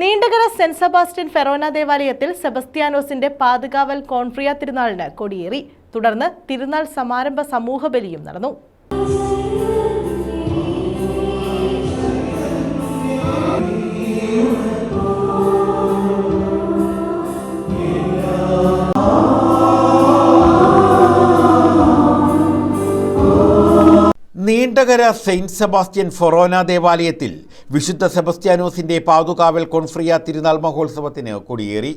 Neendakara saint Sebastian Forane ദേവാലയത്തിൽ സെബസ്ത്യാനോസിന്റെ പാതുകാവൽ കോൺഫ്രിയ തിരുനാളിന് കൊടിയേറി. തുടർന്ന് തിരുനാൾ സമാരംഭ സമൂഹ ബലിയും നടന്നു. നീണ്ടകര സെയിന്റ് സെബാസ്റ്റ്യൻ ഫൊറോന ദേവാലയത്തിൽ വിശുദ്ധ സെബസ്റ്റ്യാനോസിന്റെ പാതുകാവൽ കോൺഫ്രിയ തിരുനാൾ മഹോത്സവത്തിന് കൊടിയേറി.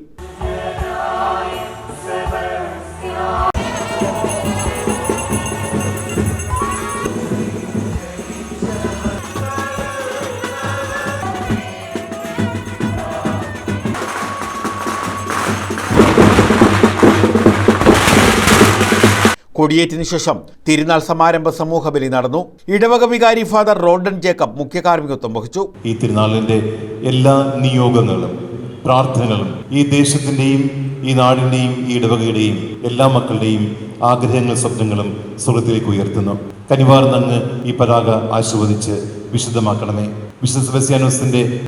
കൊടിയേറ്റിന് ശേഷം തിരുനാൾ സമാരംഭ സമൂഹ ബലി നടന്നു. ഇടവക വികാരി ഫാദർ റോഡൻ ജേക്കബ് മുഖ്യ കാർമ്മികത്വം വഹിച്ചു. ഈ തിരുനാളിന്റെ എല്ലാ നിയോഗങ്ങളും പ്രാർത്ഥനകളും ഈ ദേശത്തിന്റെയും ഈ നാടിന്റെയും ഈ ഇടവകയുടെയും എല്ലാ മക്കളുടെയും ആഗ്രഹങ്ങൾ സ്വപ്നങ്ങളും സ്വർഗത്തിലേക്ക് ഉയർത്തുന്നു. കനിവാർന്നങ്ങ് ഈ പതാക ആശീർവദിച്ച് വിശുദ്ധമാക്കണമേ. വിശുദ്ധ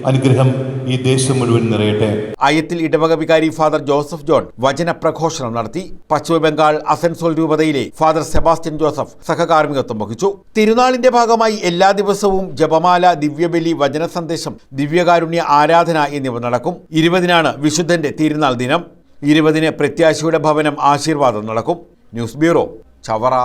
അനുഗ്രഹം ഈ ദേശം മുഴുവൻ നിറയട്ടെ. അയത്തിൽ ഇടവക വികാരി ഫാദർ ജോസഫ് ജോൺ വചന പ്രഘോഷണം നടത്തി. പശ്ചിമബംഗാൾ അസൻസോൾ രൂപതയിലെ ഫാദർ സെബാസ്റ്റ്യൻ ജോസഫ് സഹകാർമികത്വം വഹിച്ചു. തിരുനാളിന്റെ ഭാഗമായി എല്ലാ ദിവസവും ജപമാല ദിവ്യബലി വചന സന്ദേശം ദിവ്യകാരുണ്യ ആരാധന എന്നിവ നടക്കും. ഇരുപതിനാണ് വിശുദ്ധന്റെ തിരുനാൾ ദിനം. ഇരുപതിന് പ്രത്യാശയുടെ ഭവനം ആശീർവാദം നടക്കും. News bureau Chavara.